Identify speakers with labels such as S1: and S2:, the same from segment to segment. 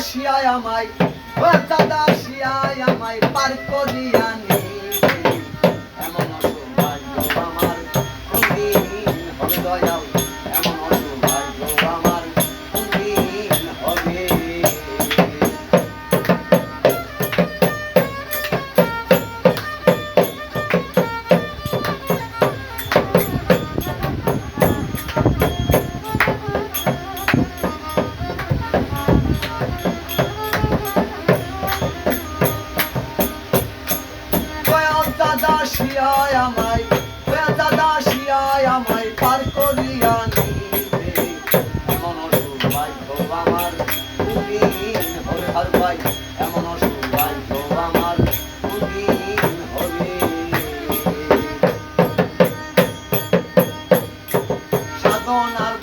S1: শিয়ায় আমায় দাদা শিয়ায় আমায় পার করিয়া দাদা শিয়ায় আমায় দাদা শিয়ায় আমায় পার করিয়া নিবে। এমন অসৌভাগ্য আমার কোনদিন হবে আর ভাই এমন অসৌভাগ্য আমার কোনদিন হবে সাধনার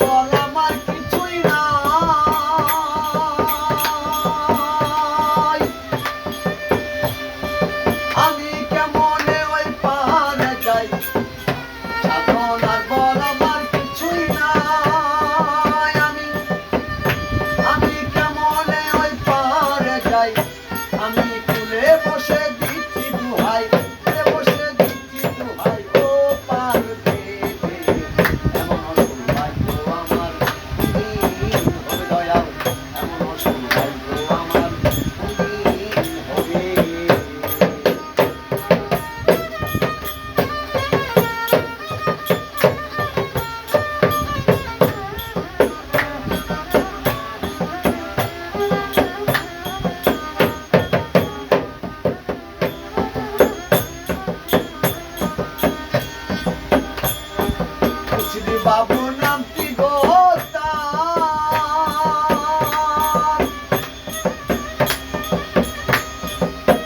S1: বাবু নামটি গোতা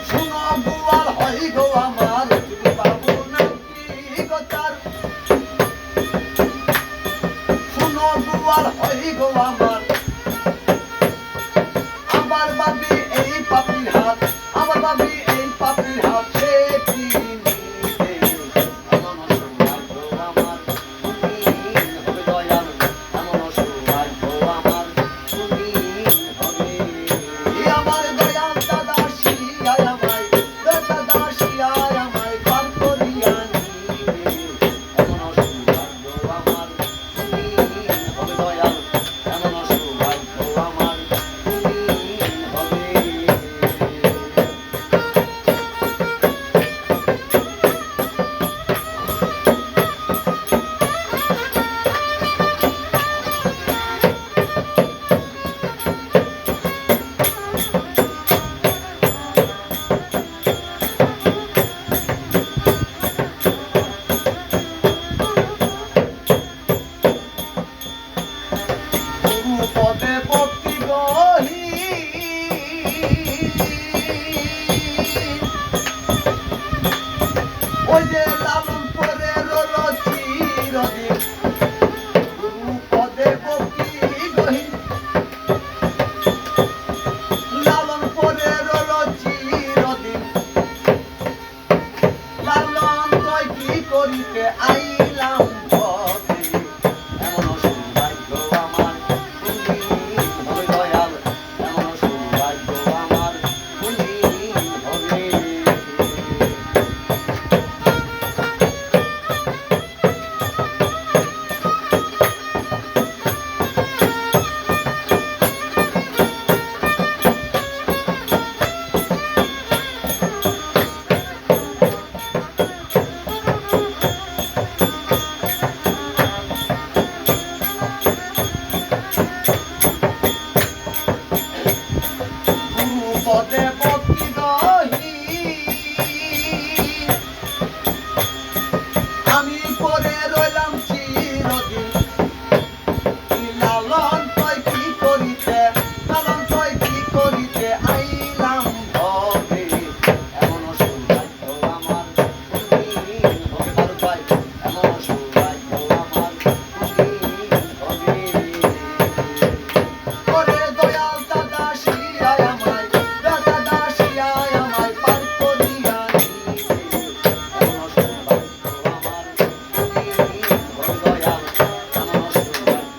S1: শুনো গোয়াল হই গো আমার বাবু নামটি গোতার শুনো গোয়াল হই গো আমার। এবং